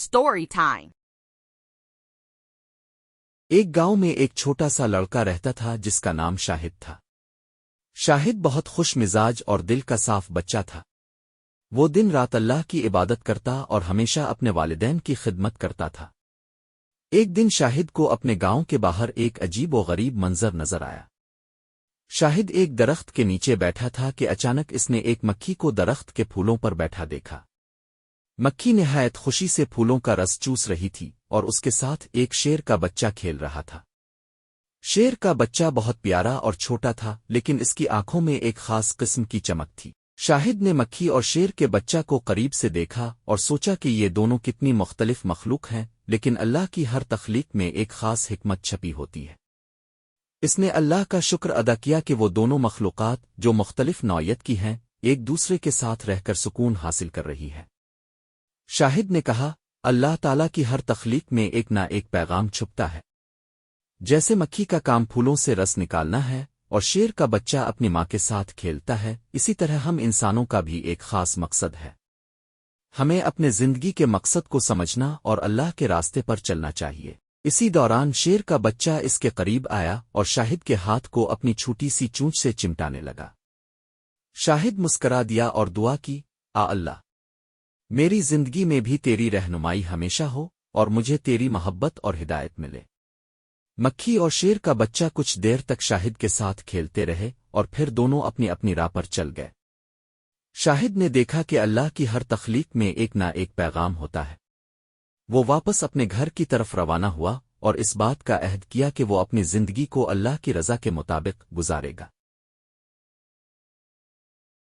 Story time. ایک گاؤں میں ایک چھوٹا سا لڑکا رہتا تھا جس کا نام شاہد تھا۔ شاہد بہت خوش مزاج اور دل کا صاف بچہ تھا۔ وہ دن رات اللہ کی عبادت کرتا اور ہمیشہ اپنے والدین کی خدمت کرتا تھا۔ ایک دن شاہد کو اپنے گاؤں کے باہر ایک عجیب و غریب منظر نظر آیا۔ شاہد ایک درخت کے نیچے بیٹھا تھا کہ اچانک اس نے ایک مکھی کو درخت کے پھولوں پر بیٹھا دیکھا۔ مکھی نہایت خوشی سے پھولوں کا رس چوس رہی تھی اور اس کے ساتھ ایک شیر کا بچہ کھیل رہا تھا۔ شیر کا بچہ بہت پیارا اور چھوٹا تھا، لیکن اس کی آنکھوں میں ایک خاص قسم کی چمک تھی۔ شاہد نے مکھی اور شیر کے بچہ کو قریب سے دیکھا اور سوچا کہ یہ دونوں کتنی مختلف مخلوق ہیں، لیکن اللہ کی ہر تخلیق میں ایک خاص حکمت چھپی ہوتی ہے۔ اس نے اللہ کا شکر ادا کیا کہ وہ دونوں مخلوقات جو مختلف نوعیت کی ہیں، ایک دوسرے کے ساتھ رہ کر سکون حاصل کر رہی ہے۔ شاہد نے کہا، اللہ تعالی کی ہر تخلیق میں ایک نہ ایک پیغام چھپتا ہے۔ جیسے مکھی کا کام پھولوں سے رس نکالنا ہے اور شیر کا بچہ اپنی ماں کے ساتھ کھیلتا ہے، اسی طرح ہم انسانوں کا بھی ایک خاص مقصد ہے۔ ہمیں اپنے زندگی کے مقصد کو سمجھنا اور اللہ کے راستے پر چلنا چاہیے۔ اسی دوران شیر کا بچہ اس کے قریب آیا اور شاہد کے ہاتھ کو اپنی چھوٹی سی چونچ سے چمٹانے لگا۔ شاہد مسکرا دیا اور دعا کی، آ اللہ! میری زندگی میں بھی تیری رہنمائی ہمیشہ ہو اور مجھے تیری محبت اور ہدایت ملے۔ مکھی اور شیر کا بچہ کچھ دیر تک شاہد کے ساتھ کھیلتے رہے اور پھر دونوں اپنی اپنی راہ پر چل گئے۔ شاہد نے دیکھا کہ اللہ کی ہر تخلیق میں ایک نہ ایک پیغام ہوتا ہے۔ وہ واپس اپنے گھر کی طرف روانہ ہوا اور اس بات کا عہد کیا کہ وہ اپنی زندگی کو اللہ کی رضا کے مطابق گزارے گا۔